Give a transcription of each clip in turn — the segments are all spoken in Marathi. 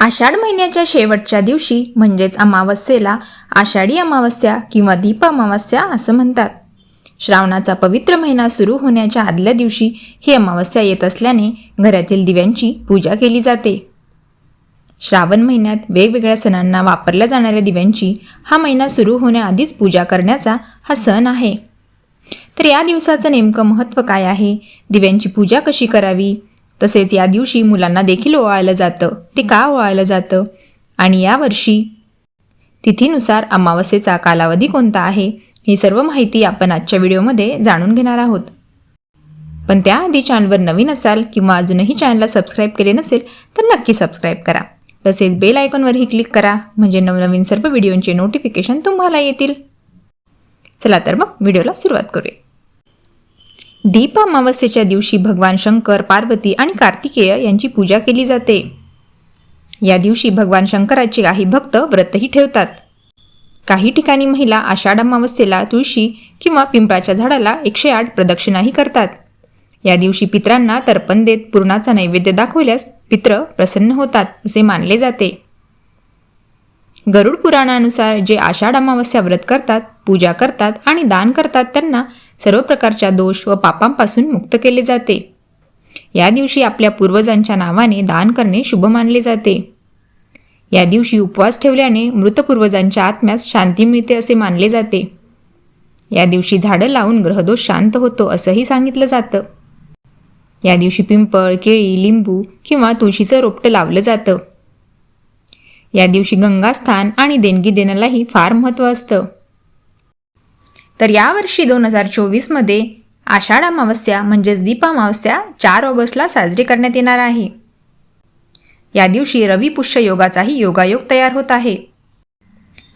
आषाढ महिन्याच्या शेवटच्या दिवशी म्हणजेच अमावस्येला आषाढी अमावस्या किंवा दीप अमावस्या असं म्हणतात. श्रावणाचा पवित्र महिना सुरू होण्याच्या आदल्या दिवशी ही अमावस्या येत असल्याने घरातील दिव्यांची पूजा केली जाते. श्रावण महिन्यात वेगवेगळ्या सणांना वापरल्या जाणाऱ्या दिव्यांची हा महिना सुरू होण्याआधीच पूजा करण्याचा हा सण आहे. तर या दिवसाचं नेमकं महत्त्व काय आहे? दिव्यांची पूजा कशी करावी? तसेच या दिवशी मुलांना देखील ओवाळलं जातं. ते का ओवाळलं जातं? आणि यावर्षी तिथीनुसार अमावस्येचा कालावधी कोणता आहे? ही सर्व माहिती आपण आजच्या व्हिडिओमध्ये जाणून घेणार आहोत. पण त्याआधी चॅनलवर नवीन असाल किंवा अजूनही चॅनलला सबस्क्राईब केले नसेल तर नक्की सबस्क्राईब करा. तसेच बेल आयकॉनवरही क्लिक करा म्हणजे नवनवीन सर्व व्हिडिओंचे नोटिफिकेशन तुम्हाला येतील. चला तर मग व्हिडिओला सुरुवात करूया. दीपामावस्थेच्या दिवशी भगवान शंकर पार्वती आणि कार्तिकेय यांची पूजा केली जाते. या दिवशी भगवान शंकराचे काही भक्त व्रतही ठेवतात. काही ठिकाणी महिला आषाढ अमावस्थेला तुळशी किंवा पिंपळाच्या झाडाला एकशे आठ प्रदक्षिणाही करतात. या दिवशी पित्रांना तर्पण देत पूर्णाचा नैवेद्य दाखवल्यास पित्र प्रसन्न होतात असे मानले जाते. गरुड पुराणानुसार जे आषाढ अमावस्या व्रत करतात पूजा करतात आणि दान करतात त्यांना सर्व प्रकारच्या दोष व पापांपासून मुक्त केले जाते. या दिवशी आपल्या पूर्वजांच्या नावाने दान करणे शुभ मानले जाते. या दिवशी उपवास ठेवल्याने मृत पूर्वजांच्या आत्म्यास शांती मिळते असे मानले जाते. या दिवशी झाडं लावून ग्रहदोष शांत होतो असंही सांगितलं जातं. या दिवशी पिंपळ केळी लिंबू किंवा तुळशीचं रोपटं लावलं जातं. या दिवशी गंगास्थान आणि देणगी देण्यालाही फार महत्त्व असतं. तर यावर्षी दोन हजार चोवीसमध्ये आषाढ अमावस्या म्हणजेच दीपामावस्या चार ऑगस्टला साजरी करण्यात येणार आहे. या दिवशी रविपुष्य योगाचाही योगायोग तयार होत आहे.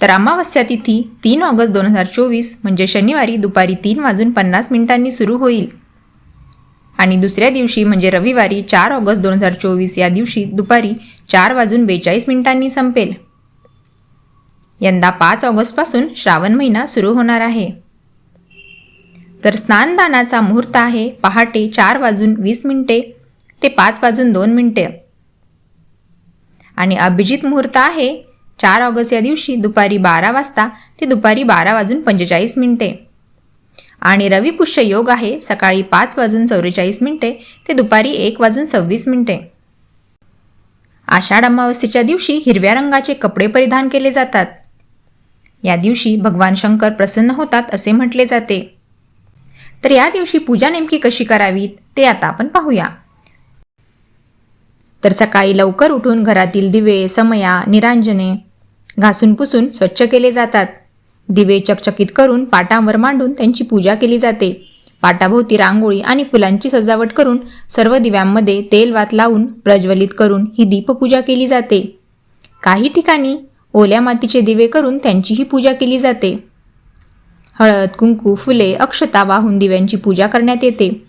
तर अमावस्या तिथी तीन ऑगस्ट दोन हजार चोवीस म्हणजे शनिवारी दुपारी तीन वाजून पन्नास मिनिटांनी सुरू होईल. आणि दुसऱ्या दिवशी म्हणजे रविवारी चार ऑगस्ट दोन हजार चोवीस या दिवशी दुपारी चार वाजून बेचाळीस मिनिटांनी संपेल. यंदा पाच ऑगस्टपासून श्रावण महिना सुरू होणार आहे. तर स्नानदानाचा मुहूर्त आहे. पहाटे चार वाजून वीस मिनिटे ते पाच वाजून दोन मिनिटे. आणि अभिजित मुहूर्त आहे. चार ऑगस्ट या दिवशी दुपारी बारा वाजता ते दुपारी बारा वाजून पंचेचाळीस मिनिटे. आणि रविपुष्य योग आहे. सकाळी पाच वाजून चौवेचाळीस मिनिटे ते दुपारी एक वाजून सव्वीस मिनिटे. आषाढ अमावस्येच्या दिवशी हिरव्या रंगाचे कपडे परिधान केले जातात. या दिवशी भगवान शंकर प्रसन्न होतात असे म्हटले जाते. तर या दिवशी पूजा नेमकी कशी करावीत ते आता आपण पाहूया. तर सकाळी लवकर उठून घरातील दिवे समया निरांजने घासून पुसून स्वच्छ केले जातात. दिवे चकचकीत करून पाटांवर मांडून त्यांची पूजा केली जाते. पाटाभोवती रांगोळी आणि फुलांची सजावट करून सर्व दिव्यांमध्ये तेल वात लावून प्रज्वलित करून ही दीपपूजा केली जाते. काही ठिकाणी ओल्या मातीचे दिवे करून त्यांचीही पूजा केली जाते. हळद कुंकू फुले अक्षता वाहून दिव्यांची पूजा करण्यात येते.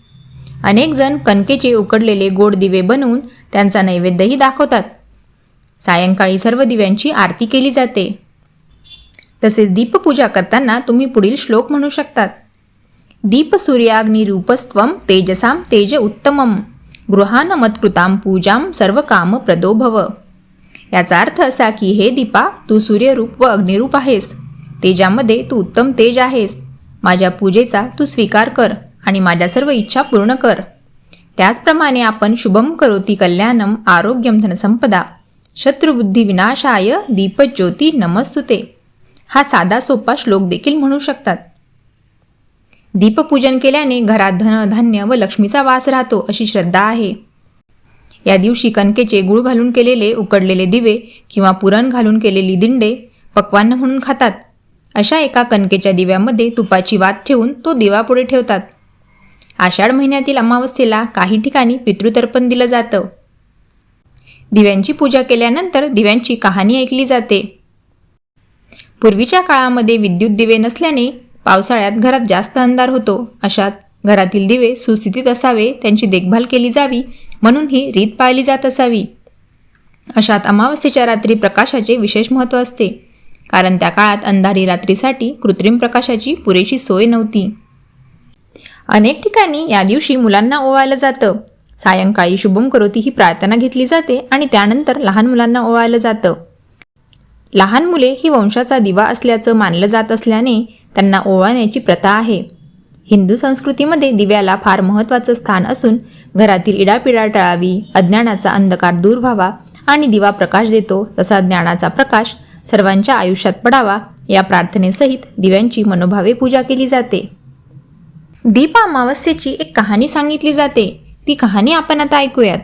अनेक जण कणकेचे उकडलेले गोड दिवे बनवून त्यांचा नैवेद्यही दाखवतात. सायंकाळी सर्व दिव्यांची आरती केली जाते. तसेच दीपपूजा करताना तुम्ही पुढील श्लोक म्हणू शकतात. दीप सूर्याग्निरूपस्त्वम तेजसाम तेज उत्तमम गृहानमत्कृताम पूजाम सर्व काम प्रदो भव याचा अर्थ असा की हे दीपा तू सूर्यरूप व अग्निरूप आहेस. तेजामध्ये तू उत्तम तेज आहेस. माझ्या पूजेचा तू स्वीकार कर आणि माझ्या सर्व इच्छा पूर्ण कर. त्याचप्रमाणे आपण शुभम करोती कल्याणम आरोग्यम धनसंपदा. शत्रुबुद्धी विनाशाय दीपज्योती नमस्तुते. हा साधा सोपा श्लोक देखील म्हणू शकतात. दीपपूजन केल्याने घरात धन धान्य व लक्ष्मीचा वास राहतो अशी श्रद्धा आहे. या दिवशी कणकेचे गुळ घालून केलेले उकडलेले दिवे किंवा पुरण घालून केलेली दिंडे पक्वान्न म्हणून खातात. अशा एका कणकेच्या दिव्यामध्ये तुपाची वात ठेवून तो दिवा पुढे ठेवतात. आषाढ महिन्यातील अमावस्येला काही ठिकाणी पितृतर्पण दिलं जातं. दिव्यांची पूजा केल्यानंतर दिव्यांची कहाणी ऐकली जाते. पूर्वीच्या काळामध्ये विद्युत दिवे नसल्याने पावसाळ्यात घरात जास्त अंधार होतो. अशात घरातील दिवे सुस्थितीत असावे त्यांची देखभाल केली जावी म्हणून ही रीत पाळली जात असावी. अशात अमावस्येच्या रात्री प्रकाशाचे विशेष महत्त्व असते. कारण त्या काळात अंधारी रात्रीसाठी कृत्रिम प्रकाशाची पुरेशी सोय नव्हती. अनेक ठिकाणी या दिवशी मुलांना ओवायला जातं. सायंकाळी शुभम करोती ही प्रार्थना घेतली जाते आणि त्यानंतर लहान मुलांना ओवाळलं जातं. लहान मुले ही वंशाचा दिवा असल्याचं मानलं जात असल्याने त्यांना ओवाळण्याची प्रथा आहे. हिंदू संस्कृतीमध्ये दिव्याला फार महत्त्वाचं स्थान असून घरातील इडापिडा टाळावी अज्ञानाचा अंधकार दूर व्हावा आणि दिवा प्रकाश देतो तसा ज्ञानाचा प्रकाश सर्वांच्या आयुष्यात पडावा या प्रार्थनेसहित दिव्यांची मनोभावे पूजा केली जाते. दीप अमावस्येची एक कहाणी सांगितली जाते. ती कहाणी आपण आता ऐकूयात.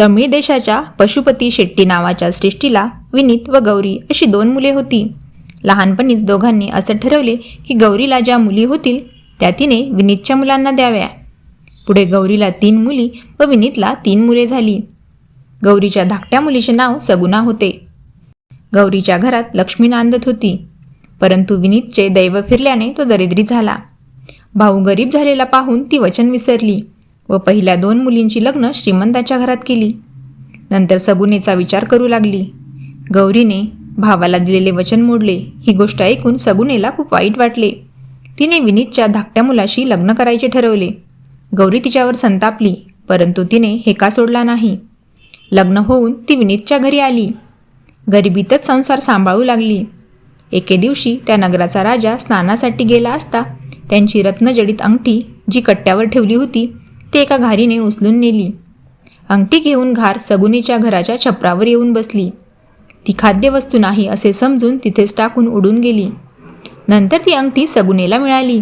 तमिळ देशाच्या पशुपती शेट्टी नावाच्या श्रेष्ठीला विनीत व गौरी अशी दोन मुले होती. लहानपणीच दोघांनी असं ठरवले की गौरीला ज्या मुली होतील त्या तिने विनीतच्या मुलांना द्याव्या. पुढे गौरीला तीन मुली व विनीतला तीन मुले झाली. गौरीच्या धाकट्या मुलीचे नाव सगुणा होते. गौरीच्या घरात लक्ष्मी नांदत होती. परंतु विनीतचे दैव फिरल्याने तो दरिद्री झाला. भाऊ गरीब झालेला पाहून ती वचन विसरली व पहिल्या दोन मुलींची लग्न श्रीमंताच्या घरात केली. नंतर सगुनेचा विचार करू लागली. गौरीने भावाला दिलेले वचन मोडले. ही गोष्ट ऐकून सगुनेला खूप वाईट वाटले. तिने विनीतच्या धाकट्या मुलाशी लग्न करायचे ठरवले. गौरी तिच्यावर संतापली परंतु तिने हेका सोडला नाही? लग्न होऊन ती विनीतच्या घरी आली. गरिबीतच संसार सांभाळू लागली. एके दिवशी त्या नगराचा राजा स्नानासाठी गेला असता त्यांची रत्नजडित अंगठी जी कट्ट्यावर ठेवली होती ती एका घारीने उचलून नेली. अंगठी घेऊन घार सगुनीच्या घराच्या छपरावर येऊन बसली. ती खाद्यवस्तू नाही असे समजून तिथेच टाकून उडून गेली. नंतर ती अंगठी सगुनेला मिळाली.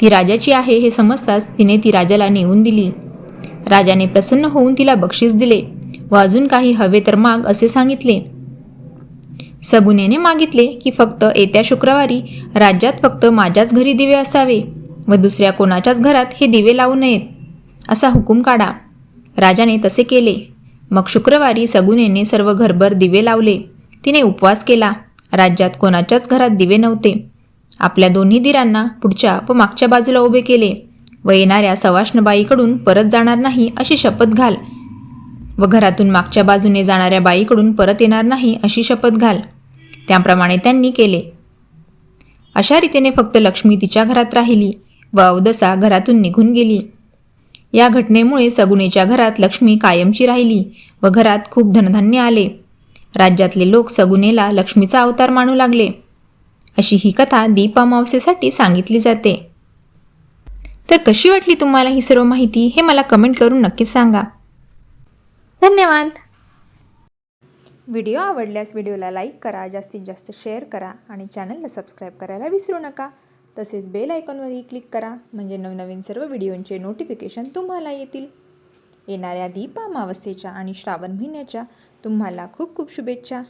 ती राजाची आहे हे समजताच तिने ती राजाला नेऊन दिली. राजाने प्रसन्न होऊन तिला बक्षीस दिले. व अजून काही हवे तर माग असे सांगितले. सगुनेने मागितले की फक्त येत्या शुक्रवारी राज्यात फक्त माझ्याच घरी दिवे असावे व दुसऱ्या कोणाच्याच घरात हे दिवे लावू नयेत असा हुकूम काढा. राजाने तसे केले. मग शुक्रवारी सगुनेने सर्व घरभर दिवे लावले. तिने उपवास केला. राज्यात कोणाच्याच घरात दिवे नव्हते. आपल्या दोन्ही दिरांना पुढच्या व मागच्या बाजूला उभे केले व येणाऱ्या सवाष्णबाईकडून परत जाणार नाही अशी शपथ घाल व घरातून मागच्या बाजूने जाणाऱ्या बाईकडून परत येणार नाही अशी शपथ घाल. त्याप्रमाणे त्यांनी केले. अशा रीतीने फक्त लक्ष्मी तिच्या घरात राहिली व अवदसा घरातून निघून गेली. या घटनेमुळे सगुनेच्या घरात लक्ष्मी कायमची राहिली व घरात खूप धनधान्य आले. राज्यातले लोक सगुनेला लक्ष्मीचा अवतार मानू लागले. अशी ही कथा दीप अमावस्येसाठी सांगितली जाते. तर कशी वाटली तुम्हाला ही सर्व माहिती हे मला कमेंट करून नक्कीच सांगा. धन्यवाद. व्हिडिओ आवडल्यास व्हिडिओला लाईक करा जास्तीत जास्त शेअर करा आणि चॅनलला सबस्क्राईब करायला विसरू नका. तसेच बेल आयकॉनवरही क्लिक करा म्हणजे नवनवीन सर्व व्हिडिओंचे नोटिफिकेशन तुम्हाला येतील. येणाऱ्या दीपामावस्थेच्या आणि श्रावण महिन्याच्या तुम्हाला खूप खूप शुभेच्छा.